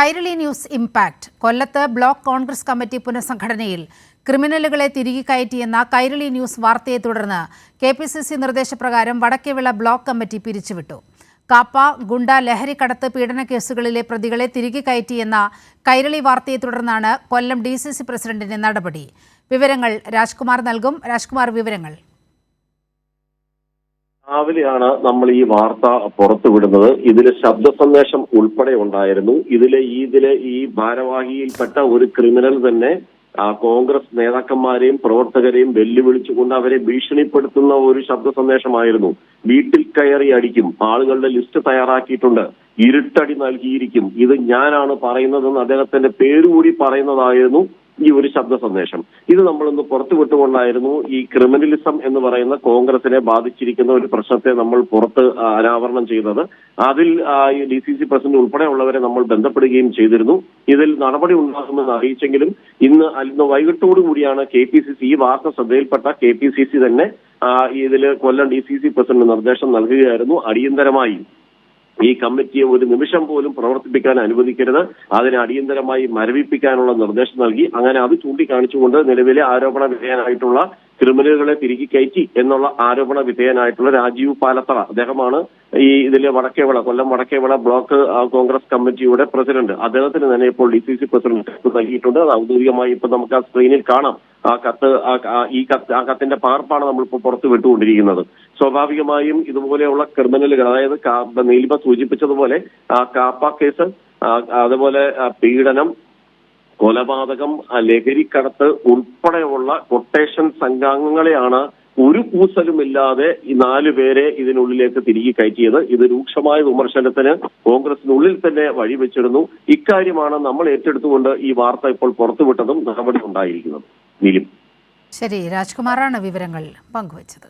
Kairali news impact. കൊല്ലത്ത് block Congress committee പുനഃസംഘടനയിൽ ക്രിമിനലുകളെ തിരികെ കയറ്റിയെന്ന കൈരളി ന്യൂസ് വാർത്തയെ തുടർന്ന് കെ പി സി സി നിർദ്ദേശപ്രകാരം വടക്കേവിള ബ്ലോക്ക് കമ്മിറ്റി പിരിച്ചുവിട്ടു. കാപ്പ ഗുണ്ട ലഹരി കടത്ത് പീഡന കേസുകളിലെ പ്രതികളെ തിരികെ കയറ്റിയെന്ന കൈരളി വാർത്തയെ തുടർന്നാണ് കൊല്ലം ഡി സി സി പ്രസിഡന്റിന്റെ നടപടി. വിവരങ്ങൾ രാജ്കുമാർ നൽകും. രാജ്കുമാർ വിവരങ്ങൾ. രാവിലെയാണ് നമ്മൾ ഈ വാർത്ത പുറത്തുവിടുന്നത് ഇതിൽ ശബ്ദ സന്ദേശം ഉൾപ്പെടെ ഉണ്ടായിരുന്നു. ഇതിലെ ഇതിലെ ഈ ഭാരവാഹിയിൽപ്പെട്ട ഒരു ക്രിമിനൽ തന്നെ കോൺഗ്രസ് നേതാക്കന്മാരെയും പ്രവർത്തകരെയും വെല്ലുവിളിച്ചുകൊണ്ട് അവരെ ഭീഷണിപ്പെടുത്തുന്ന ഒരു ശബ്ദ സന്ദേശമായിരുന്നു വീട്ടിൽ കയറി അടിക്കും. ആളുകളുടെ ലിസ്റ്റ് തയ്യാറാക്കിയിട്ടുണ്ട്. ഇരുട്ടടി നൽകിയിരിക്കും. ഇത് ഞാനാണ് പറയുന്നതെന്ന് അദ്ദേഹത്തിന്റെ പേരുകൂടി പറയുന്നതായിരുന്നു. ഈ ഒരു ശബ്ദ സന്ദേശം. ഇത് നമ്മളൊന്ന് പുറത്തു വിട്ടുകൊണ്ടായിരുന്നു ഈ ക്രിമിനലിസം എന്ന് പറയുന്ന കോൺഗ്രസിനെ ബാധിച്ചിരിക്കുന്ന ഒരു പ്രശ്നത്തെ നമ്മൾ പുറത്ത് അനാവരണം ചെയ്തത്. അതിൽ ഡി സി സി പ്രസിഡന്റ് ഉൾപ്പെടെയുള്ളവരെ നമ്മൾ ബന്ധപ്പെടുകയും ചെയ്തിരുന്നു. ഇതിൽ നടപടി ഉണ്ടാകുമെന്ന് അറിയിച്ചെങ്കിലും ഇന്ന് ഇന്ന് വൈകിട്ടോടു കൂടിയാണ് കെ പി സി സി ഈ വാർത്ത ശ്രദ്ധയിൽപ്പെട്ട കെ പി സി സി തന്നെ ഇതിൽ Kollam D C C president നിർദ്ദേശം നൽകുകയായിരുന്നു. അടിയന്തരമായി ഈ കമ്മിറ്റിയെ ഒരു നിമിഷം പോലും പ്രവർത്തിപ്പിക്കാൻ അനുവദിക്കരുത്. അതിനെ അടിയന്തരമായി മരവിപ്പിക്കാനുള്ള നിർദ്ദേശം നൽകി. അങ്ങനെ അത് ചൂണ്ടിക്കാണിച്ചുകൊണ്ട് നിലവിലെ ആരോപണ വിധേയനായിട്ടുള്ള ക്രിമിനലുകളെ തിരികെ കയറ്റി എന്നുള്ള ആരോപണ വിധേയനായിട്ടുള്ള രാജീവ് പാലത്തറ. അദ്ദേഹമാണ് ഈ ഇതിലെ വടക്കേവിള കൊല്ലം വടക്കേവിള ബ്ലോക്ക് കോൺഗ്രസ് കമ്മിറ്റിയുടെ പ്രസിഡന്റ്. അദ്ദേഹത്തിന് തന്നെ ഇപ്പോൾ ഡി സി സി പ്രസിഡന്റ് കത്ത് നൽകിയിട്ടുണ്ട്. അത് ഔദ്യോഗികമായി ഇപ്പൊ നമുക്ക് ആ സ്ക്രീനിൽ കാണാം. ആ കത്ത് ഈ കത്ത് ആ കത്തിന്റെ പകർപ്പാണ് നമ്മളിപ്പോൾ പുറത്തു വിട്ടുകൊണ്ടിരിക്കുന്നത്. സ്വാഭാവികമായും ഇതുപോലെയുള്ള ക്രിമിനലുകൾ അതായത് നീലിമ സൂചിപ്പിച്ചതുപോലെ കാപ്പ കേസ് അതുപോലെ പീഡനം കൊലപാതകം ലഹരിക്കടത്ത് ഉൾപ്പെടെയുള്ള കൊട്ടേഷൻ സംഘാംഗങ്ങളെയാണ് ഒരു കൂസലുമില്ലാതെ ഈ നാലു പേരെ ഇതിനുള്ളിലേക്ക് തിരികെ കയറ്റിയത്. ഇത് രൂക്ഷമായ വിമർശനത്തിന് കോൺഗ്രസിനുള്ളിൽ തന്നെ വഴിവെച്ചിരുന്നു. ഇക്കാര്യമാണ് നമ്മൾ ഏറ്റെടുത്തുകൊണ്ട് ഈ വാർത്ത ഇപ്പോൾ പുറത്തുവിട്ടതും നടപടി ഉണ്ടായിരിക്കുന്നത് ശരി രാജ്കുമാറാണ് വിവരങ്ങൾ പങ്കുവച്ചത്.